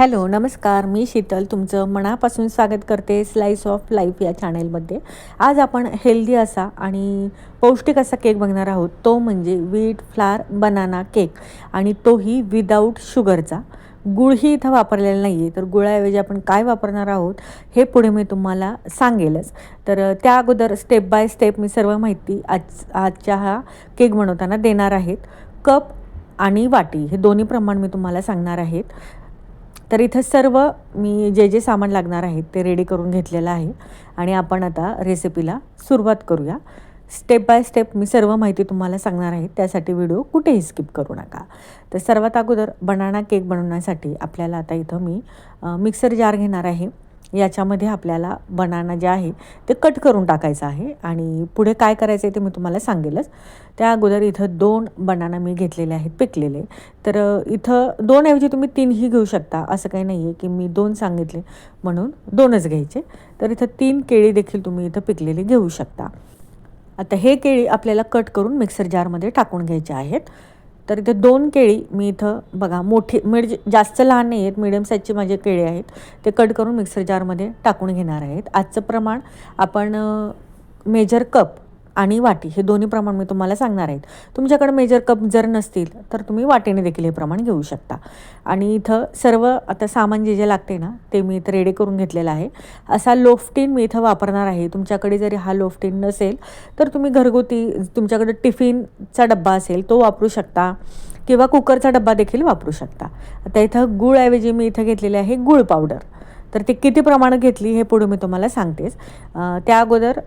Hello नमस्कार. मी शीतल. तुमचं मनापासून स्वागत करते स्लाईस ऑफ लाईफ या चॅनेलमध्ये आज आपण हेल्दी असा आणि पौष्टिक असा केक बघणार आहोत. तो म्हणजे वीट फ्लार बनाना केक आणि तोही विदाऊट शुगरचा गुळही इथं वापरलेला नाही आहे तर गुळाऐवजी आपण काय वापरणार आहोत हे पुढे मी तुम्हाला सांगेलच. तर त्या अगोदर स्टेप बाय स्टेप मी सर्व माहिती आज आजच्या हा केक बनवताना देणार आहेत. कप आणि वाटी हे दोन्ही प्रमाण मी तुम्हाला सांगणार आहेत. तर इथं सर्व मी जे जे सामान लागणार आहेत ते रेडी करून घेतलेलं आहे. आणि आपण आता रेसिपीला सुरुवात करूया. स्टेप बाय स्टेप मी सर्व माहिती तुम्हाला सांगणार आहे. त्यासाठी व्हिडिओ कुठेही स्किप करू नका. तर सर्वात अगोदर बनाना केक बनवण्यासाठी आपल्याला आता इथं मी मिक्सर जार घेणार आहे. याच्यामध्ये आपल्याला बनाना जे आहे ते कट करून टाकायचं आहे. आणि पुढे काय करायचं आहे ते मी तुम्हाला सांगेलच. त्या अगोदर इथं दोन बनाना मी घेतलेले आहेत पिकलेले. तर इथं दोनऐवजी तुम्ही तीनही घेऊ शकता. असं काही नाही आहे की मी दोन सांगितले म्हणून दोनच घ्यायचे. तर इथं तीन केळी देखील तुम्ही इथं पिकलेली घेऊ शकता. आता हे केळी आपल्याला कट करून मिक्सर जारमध्ये टाकून घ्यायचे आहेत. तर इथे दोन केळी मी इथं बघा मोठी म्हणजे जास्त लहान नाही आहेत मिडियम साईजचे माझे केळी आहेत. ते कट करून मिक्सर जारमध्ये टाकून घेणार आहेत. आजचं प्रमाण आपण मेजर कप आणि वाटी हे दोन्ही प्रमाण मी तुम्हाला सांगणार आहेत. तुमच्याकडे मेजर कप जर नसतील तर तुम्ही वाटेने देखील हे प्रमाण घेऊ शकता. आणि इथं सर्व आता सामान जे जे लागते ना ते मी इथं रेडी करून घेतलेलं आहे. असा लोफ्टीन मी इथं वापरणार आहे. तुमच्याकडे जरी हा लोफ्टीन नसेल तर तुम्ही घरगुती तुमच्याकडे टिफिनचा डब्बा असेल तो वापरू शकता. किंवा कुकरचा डब्बा देखील वापरू शकता. आता इथं गुळऐवजी मी इथं घेतलेले आहे गुळ पावडर. तर ती किती प्रमाणात घेतली हे पुढे मी तुम्हाला सांगतेच. त्या अगोदर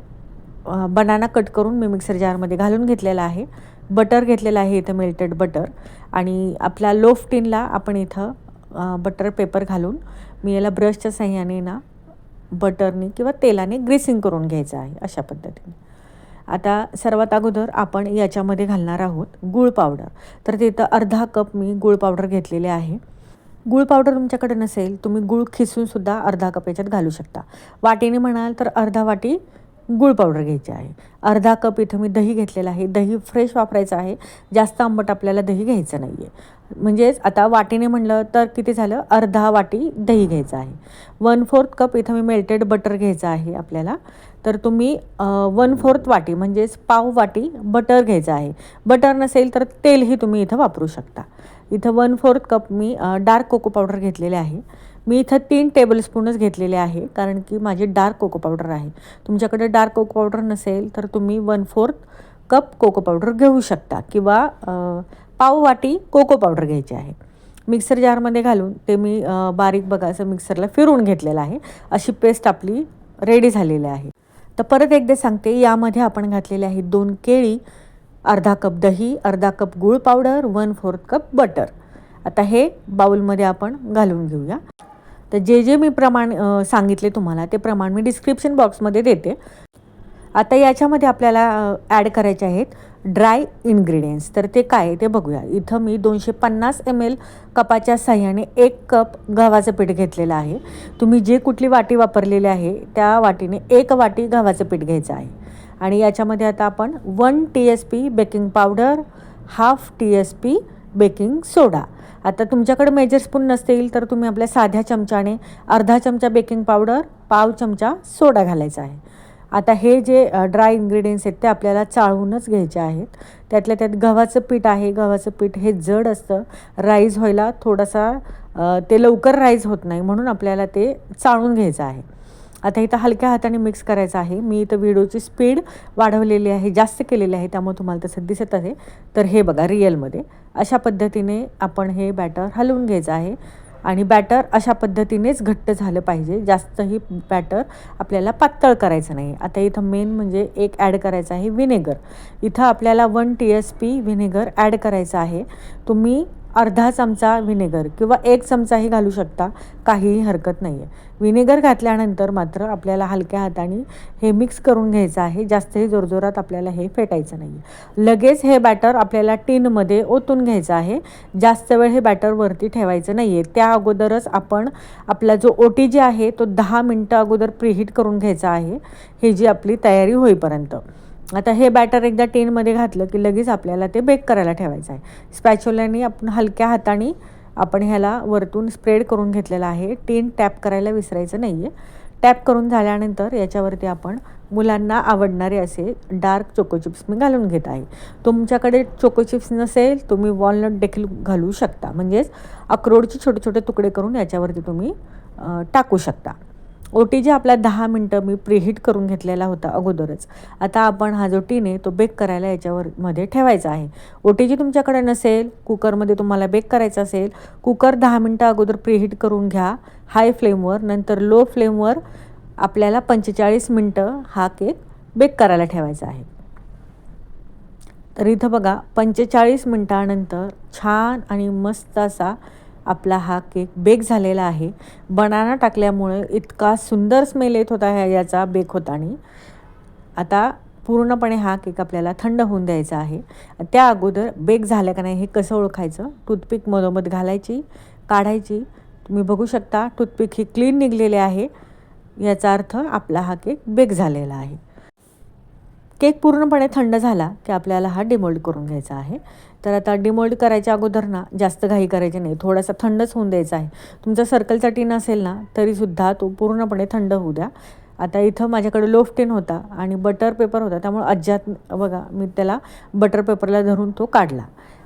बनाना कट करून मी मिक्सर जारमध्ये घालून घेतलेला आहे. बटर घेतलेलं आहे इथं मेल्टेड बटर आणि आपल्या लोफ टिनला आपण इथं बटर पेपर घालून मी याला ब्रशच्या साह्याने ना बटरने किंवा तेलाने ग्रेसिंग करून घ्यायचं आहे अशा पद्धतीने. आता सर्वात अगोदर आपण याच्यामध्ये घालणार आहोत गूळ पावडर तर तिथं अर्धा कप मी गूळ पावडर घेतलेले आहे. गूळ पावडर तुमच्याकडे नसेल तुम्ही गूळ खिसूनसुद्धा अर्धा कप याच्यात घालू शकता. वाटीने म्हणाल तर अर्धा वाटी गूळ पावडर घ्यायची आहे. अर्धा कप इथं मी दही घेतलेलं आहे. दही फ्रेश वापरायचं आहे. जास्त आंबट आपल्याला दही घ्यायचं नाही आहे म्हणजेच आता वाटीने म्हणलं तर किती झालं? अर्धा वाटी दही घ्यायचं आहे. वन फोर्थ कप इथं मी मेल्टेड बटर घ्यायचं आहे आपल्याला. तर तुम्ही वन फोर्थ वाटी म्हणजेच पाव वाटी बटर घ्यायचं आहे. बटर नसेल तर तेलही तुम्ही इथं वापरू शकता. इथं वन फोर्थ कप मी डार्क कोको पावडर घेतलेले आहे. मी इथं तीन टेबलस्पूनच घेतलेले आहे कारण की माझी डार्क कोको पावडर आहे. तुमच्याकडे डार्क कोको पावडर नसेल तर तुम्ही one fourth cup cocoa powder घेऊ शकता किंवा पाव वाटी कोको पावडर घ्यायची आहे. मिक्सर जारमध्ये घालून ते मी बारीक बघा असं मिक्सरला फिरवून घेतलेलं आहे. अशी पेस्ट आपली रेडी झालेली आहे. तर परत एकदा सांगते यामध्ये आपण घातलेले आहे दोन केळी अर्धा कप दही अर्धा कप गूळ powder one fourth cup butter आता हे बाउलमध्ये आपण घालून घेऊया. तर जे जे मी प्रमाण सांगितले तुम्हाला ते प्रमाण मी डिस्क्रिप्शन बॉक्समध्ये देते. आता याच्यामध्ये आपल्याला ॲड करायचे आहेत ड्राय इन्ग्रेडियंट्स तर ते काय ते बघूया. इथं मी दोनशे पन्नास एम एल कपाच्या साह्याने एक कप गव्हाचं पीठ घेतलेलं आहे. तुम्ही जे कुठली वाटी वापरलेली आहे त्या वाटीने एक वाटी गव्हाचं पीठ घ्यायचं आहे. आणि याच्यामध्ये आता आपण one T S P baking powder half T S P baking soda. आता तुमच्याकडे मेजर स्पून नसतील तर तुम्ही आपल्या साध्या चमच्याने अर्धा चमचा बेकिंग पावडर पाव चमचा सोडा घालायचा आहे. आता हे जे ड्राय इन्ग्रेडियंट्स आहेत ते आपल्याला चाळूनच घ्यायचे आहेत. त्यातल्या त्यात गव्हाचं पीठ आहे गव्हाचं पीठ हे जड असतं. राईज व्हायला थोडासा ते लवकर राईज होत नाही म्हणून आपल्याला ते चाळून घ्यायचं आहे. आता इथं हलक्या हाताने मिक्स करायचं आहे. मी इथं व्हिडिओची स्पीड वाढवलेली आहे जास्त केलेली आहे त्यामुळे तुम्हाला तसं दिसत आहे. तर हे बघा रिअलमध्ये अशा पद्धतीने आपण हे बॅटर हलवून घ्यायचं आहे. आणि बॅटर अशा पद्धतीनेच घट्ट झालं पाहिजे. जास्तही बॅटर आपल्याला पातळ करायचं नाही. आता इथं मेन म्हणजे एक ॲड करायचं आहे विनेगर इथं आपल्याला one T S P vinegar add करायचं आहे. तुम्ही अर्धा चमचा व्हिनेगर किंवा एक चमचाही घालू शकता काहीही हरकत नाही आहे व्हिनेगर घातल्यानंतर मात्र आपल्याला हलक्या हाताने हे मिक्स करून घ्यायचं आहे जास्तही जोरजोरात आपल्याला हे फेटायचं नाही आहे लगेच हे बॅटर आपल्याला टीनमध्ये ओतून घ्यायचं आहे. जास्त वेळ हे बॅटर वरती ठेवायचं नाही आहे त्या अगोदरच आपण आपला जो ओटी जी आहे तो दहा मिनटं अगोदर प्रिहीट करून घ्यायचा आहे ही जी आपली तयारी होईपर्यंत. आता हे बॅटर एकदा टेनमध्ये घातलं की लगेच आपल्याला ते बेक करायला ठेवायचं आहे. स्पॅच्युलाने आपण हलक्या हाताने आपण ह्याला वरतून स्प्रेड करून घेतलेला आहे. टीन टॅप करायला विसरायचं नाही आहे टॅप करून झाल्यानंतर याच्यावरती आपण मुलांना आवडणारे असे डार्क चोको चिप्स मी घालून घेत आहे. तुमच्याकडे चोको चिप्स नसेल तुम्ही वॉलनट देखील घालू शकता. म्हणजेच अक्रोडचे छोटे छोटे तुकडे करून याच्यावरती तुम्ही टाकू शकता. ओ टी जी आपला दहा मिनटं मी प्रीहीट करून घेतलेला होता अगोदरच. आता आपण हा जो टीन आहे तो बेक करायला याच्यावर मध्ये ठेवायचा आहे. ओ टी जी तुमच्याकडे नसेल कुकरमध्ये तुम्हाला बेक करायचं असेल कुकर दहा मिनटं अगोदर प्रीहीट करून घ्या. हाय फ्लेमवर नंतर लो फ्लेमवर आपल्याला पंचेचाळीस मिनटं हा केक बेक करायला ठेवायचा आहे. तर इथं बघा पंचेचाळीस मिनटानंतर छान आणि मस्त असा आपला हा केक बेक झालेला आहे. बनाना टाकल्यामुळे इतका सुंदर स्मेल येत होता ह्या याचा बेक होताना. आता पूर्णपणे हा केक आपल्याला थंड होऊन द्यायचा आहे. त्या अगोदर बेक झालं का नाही हे कसं ओळखायचं? टूथपिक मधोमध घालायची काढायची. तुम्ही बघू शकता टूथपिक ही क्लीन निघलेले आहे. याचा अर्थ आपला हा केक बेक झालेला आहे. केक पूर्णपणे थंड झाला की आपल्याला हा डिमोल्ड करून घ्यायचा आहे. तर आता डिमोल्ड करायच्या अगोदर ना जास्त घाई करायची नाही. थोडासा थंडच होऊन द्यायचा आहे. तुमचा सर्कलचा टीन असेल ना तरीसुद्धा तो पूर्णपणे थंड होऊ द्या. आता इथं माझ्याकडे लोफ टीन होता आणि बटर पेपर होता त्यामुळे अज्जात बघा मी त्याला बटर पेपरला धरून तो काढला.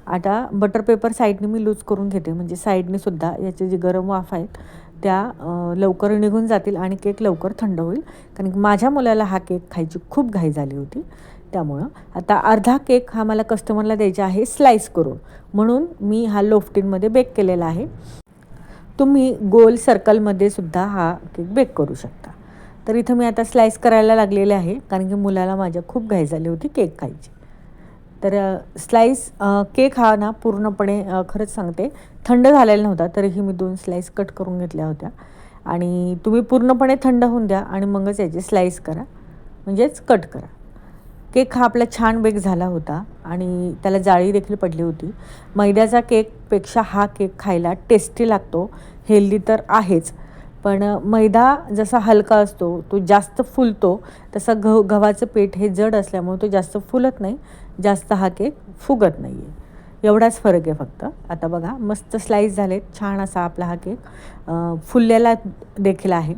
आता बटर पेपर साईडने मी लूज करून घेते. म्हणजे साईडने सुद्धा याचे जे गरम वाफ आहेत त्या लवकर निघून जातील आणि केक लवकर थंड होईल. कारण माझ्या मुलाला हा केक खायची खूप घाई झाली होती. त्यामुळं आता अर्धा केक हा मला कस्टमरला द्यायचा आहे स्लाईस करून. म्हणून मी हा लोफ्टीनमध्ये बेक केलेला आहे. तुम्ही गोल सर्कलमध्ये सुद्धा हा केक बेक करू शकता. तर इथं मी आता स्लाईस करायला लागलेले आहे. कारण की मुलाला माझ्या खूप घाई झाली होती केक खायची. तर स्लाईस केक हा ना पूर्णपणे खरंच सांगते थंड झालेला नव्हता तरीही मी दोन स्लाईस कट करून घेतल्या होत्या. आणि तुम्ही पूर्णपणे थंड होऊन द्या आणि मगच याची स्लाईस करा. म्हणजेच कट करा. केक हा आपला छान बेक झाला होता आणि त्याला जाळी देखील पडली होती. मैद्याचा केकपेक्षा हा केक खायला टेस्टी लागतो हेल्दी तर आहेच. पण मैदा जसा हलका असतो तो जास्त फुलतो तसा गह गव्हाचं पीठ हे जड असल्यामुळे तो जास्त फुलत नाही जास्त हा केक फुगत नाही आहे एवढाच फरक आहे फक्त. आता बघा मस्त स्लाईस झालेत छान असा आपला हा केक. फुललेला देखील आहे.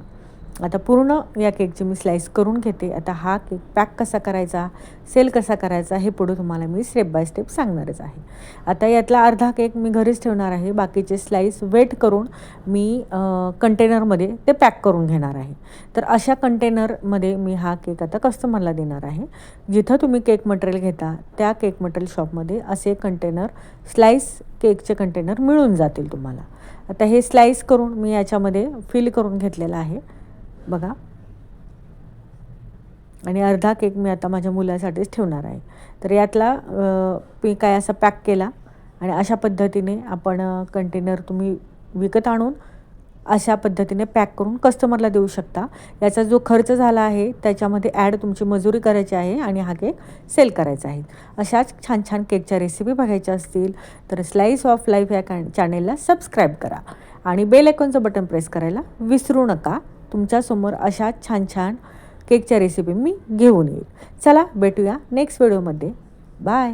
आता पूर्ण या केकची मी स्लाईस करून घेते. आता हा केक पॅक कसा करायचा सेल कसा करायचा हे पुढे तुम्हाला मी स्टेप बाय स्टेप सांगणारच आहे. आता यातला अर्धा केक मी घरीच ठेवणार आहे. बाकीचे स्लाईस वेट करून मी कंटेनरमध्ये ते पॅक करून घेणार आहे. तर अशा कंटेनरमध्ये मी हा केक आता कस्टमरला देणार आहे. जिथं तुम्ही केक मटेरियल घेता त्या केक मटेरियल शॉपमध्ये असे कंटेनर स्लाईस केकचे कंटेनर मिळून जातील तुम्हाला. आता हे स्लाईस करून मी याच्यामध्ये फिल करून घेतलेलं आहे. बघा. आणि अर्धा केक मी आता माझ्या मुलासाठीच ठेवणार आहे. तर यातला मी काय असा पॅक केला आणि अशा पद्धतीने आपण कंटेनर तुम्ही विकत आणून अशा पद्धतीने पॅक करून कस्टमरला देऊ शकता. याचा जो खर्च झाला आहे त्याच्यामध्ये ॲड तुमची मजुरी करायची आहे आणि हा केक सेल करायचा आहे. अशाच छान छान केकच्या रेसिपी बघायच्या असतील तर स्लाईस ऑफ लाईफ या कॅ चॅनेलला सबस्क्राईब करा. आणि बेल आयकॉनचं बटन प्रेस करायला विसरू नका. तुमच्यासमोर अशा छान छान केकच्या रेसिपी मी घेऊन येईल. चला भेटूया नेक्स्ट व्हिडिओमध्ये बाय